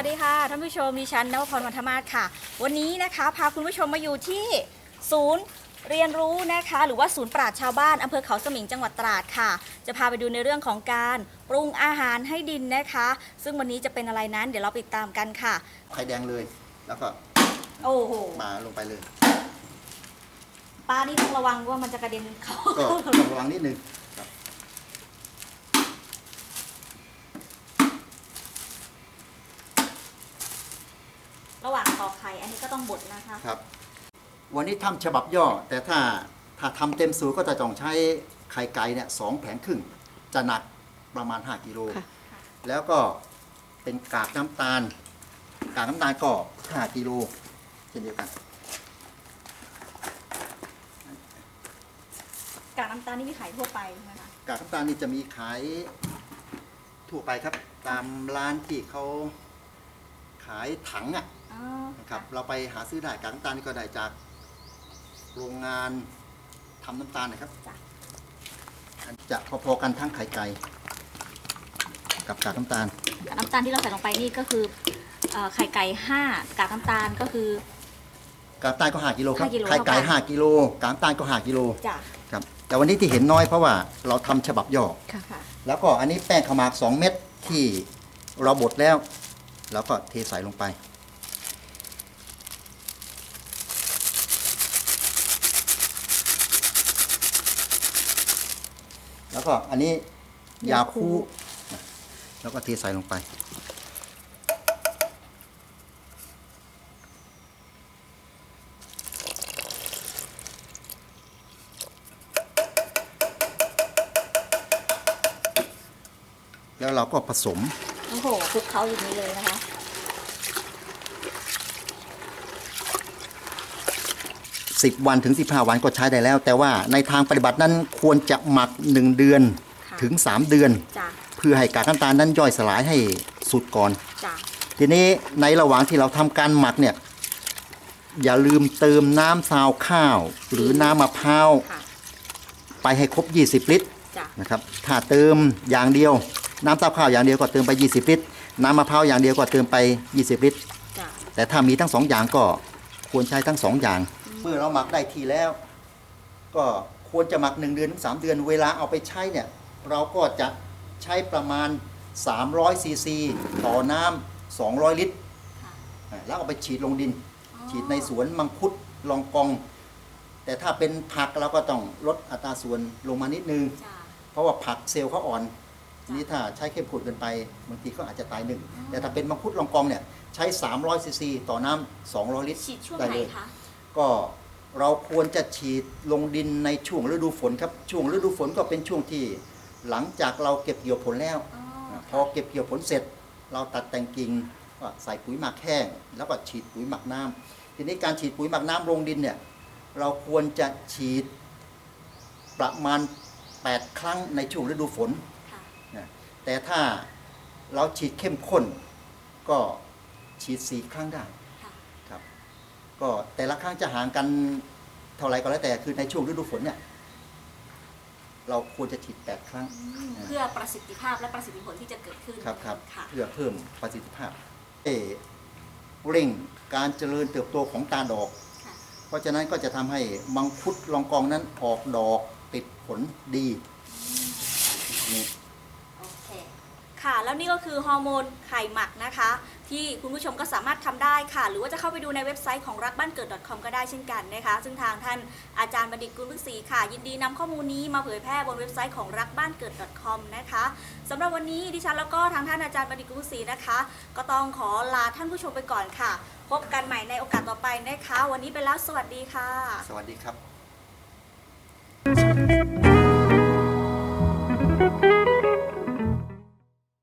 วัสดีค่ะท่านผู้ชมดิฉันนวพรวันธมาศค่ะ วันนี้นะคะพาคุณผู้ชมมาอยู่ที่ศูนย์เรียนรู้นะคะหรือว่าศูนย์ปราชญ์ชาวบ้านอำเภอเขาสมิงจังหวัดตราดค่ะ จะพาไปดูในเรื่องของการปรุงอาหารให้ดินนะคะ ซึ่งวันนี้จะเป็นอะไรนั้น เดี๋ยวเราไปติดตามกันค่ะ ไข่แดงเลย แล้วก็โอ้โหมาลงไปเลยป้านี่ต้องระวังว่ามันจะกระเด็นเข้าก็ต้องระวังนิดนึง รับระหว่างตอกไข่ อันนี้ก็ต้องบดนะคะ ครับ วันนี้ทำฉบับย่อ แต่ถ้าถ้าทำเต็มสูตรก็จะต้องใช้ไข่ไก่เนี่ยสองแผงครึ่ง จะหนักประมาณ 5กิโล ค่ะ แล้วก็เป็นกากน้ำตาล กากน้ำตาลก็ 5กิโลเช่นเดียวกัน กากน้ำตาลนี่มีขายทั่วไปใช่ไหมคะกากน้ำตาลนี่จะมีขายทั่วไปครับ ตามร้านที่เขาขายถังอะอ๋อ นะครับเราไปหาซื้อได้กากน้ำตาลนี่ก็ได้จากโรงงานทำน้ำตาลนะครับจ้ะอันจะพอๆกันทั้งไข่ไก่กับกากน้ำตาลกากน้ำตาลที่เราใส่ลงไปนี่ก็คือเอ่อไข่ไก่ห้ากากน้ำตาลก็คือ กากน้ำตาลก็5กิโลครับห้ากิโลไข่ไก่เท่ากัน5กิโลกากน้ำตาลก็5กิโลจ้ะครับแต่วันนี้ที่เห็นน้อยเพราะว่าเราทำฉบับย่อค่ะค่ะแล้วก็อันนี้แป้งขาวหมาก 2 เม็ดที่เราบดแล้ว แล้วก็เทใส่ลงไป แล้วก็อันนี้ยาคูนะแล้วก็เทใส่ลงไป แล้วเราก็ผสม โอ้โหคลุกเขาอย่างนี้เลยนะคะ 10 วันถึง 15 วันก็ใช้ได้แล้ว แต่ว่าในทางปฏิบัตินั้นควรจะหมัก 1 เดือนค่ะถึง 3 เดือน จ้ะเพื่อให้กากน้ำตาลนั้นย่อยสลายให้สุดก่อน จ้ะทีนี้ในระหว่างที่เราทำการหมักเนี่ยอย่าลืมเติมน้ำซาวข้าว หรือน้ำมะพร้าวค่ะไปให้ครบ 20 ลิตร จ้ะนะครับถ้าเติมอย่างเดียว น้ำซาวข้าวอย่างเดียวก็เติมไป 20 ลิตร น้ำมะพร้าวอย่างเดียวก็เติมไป 20 ลิตร จ้ะแต่ถ้ามีทั้งสองอย่างก็ควรใช้ทั้งสองอย่าง เมื่อเราหมักได้ทีแล้ว ก็ควรจะหมัก 1 เดือนถึง3เดือน เวลาเอาไปใช้เนี่ย เราก็จะใช้ประมาณ 300ซีซีต่อน้ำ200 ลิตรค่ะอ่าแล้วเอาไปฉีดลงดินอ๋อฉีดในสวนมังคุดลองกอง แต่ถ้าเป็นผักเราก็ต้องลดอัตราส่วนลงมานิดนึงจ้ะเพราะว่าผักเซลล์เขาอ่อนจ้ะนี่ถ้าใช้เข้มข้นเกินไปบางทีก็อาจจะตายหนึ่งอ๋อแต่ถ้าเป็นมังคุดลองกองเนี่ย ใช้ 300ซีซีต่อน้ำ200 ลิตรฉีดช่วงได้ไหนเลยคะ ก็เราควรจะฉีดลงดินในช่วงฤดูฝนครับ ช่วงฤดูฝนก็เป็นช่วงที่หลังจากเราเก็บเกี่ยวผลแล้วอ๋อพอเก็บเกี่ยวผลเสร็จ เราตัดแต่งกิ่งก็ใส่ปุ๋ยหมักแห้งแล้วก็ฉีดปุ๋ยหมักน้ำทีนี้การฉีดปุ๋ยหมักน้ำลงดินเนี่ยเราควรจะฉีดประมาณ 8 ครั้งในช่วงฤดูฝนค่ะนะแต่ถ้าเราฉีดเข้มข้นก็ฉีด 4 ครั้งได้ค่ะครับ ก็แต่ละครั้งจะห่างกันเท่าไหรก็แล้วแต่คือในช่วงฤดูฝนเนี่ยเราควรจะฉีด8ครั้งอืมเพื่อประสิทธิภาพและประสิทธิผลที่จะเกิดขึ้นครับครับค่ะเพื่อเพิ่มประสิทธิภาพเอ่อเร่งการเจริญเติบโตของตาดอกค่ะเพราะฉะนั้นก็จะทำให้มังคุดลองกองนั้นออกดอกติดผลดีนี่โอเคค่ะ แล้วนี่ก็คือฮอร์โมนไข่หมักนะคะ ที่คุณผู้ชมก็สามารถทำได้ค่ะ หรือว่าจะเข้าไปดูในเว็บไซต์ของรักบ้านเกิด .com ก็ได้เช่นกันนะคะ ซึ่งทางท่านอาจารย์บัณฑิตกุลพึกศรีค่ะ ยินดีนำข้อมูลนี้มาเผยแพร่บนเว็บไซต์ของรักบ้านเกิด .com นะคะสำหรับวันนี้ดิฉันแล้วก็ทางท่านอาจารย์บัณฑิตกุลพึกศรีนะคะ ก็ต้องขอลาท่านผู้ชมไปก่อนค่ะ พบกันใหม่ในโอกาสต่อไปนะคะ วันนี้ไปแล้วสวัสดีค่ะ สวัสดีครับ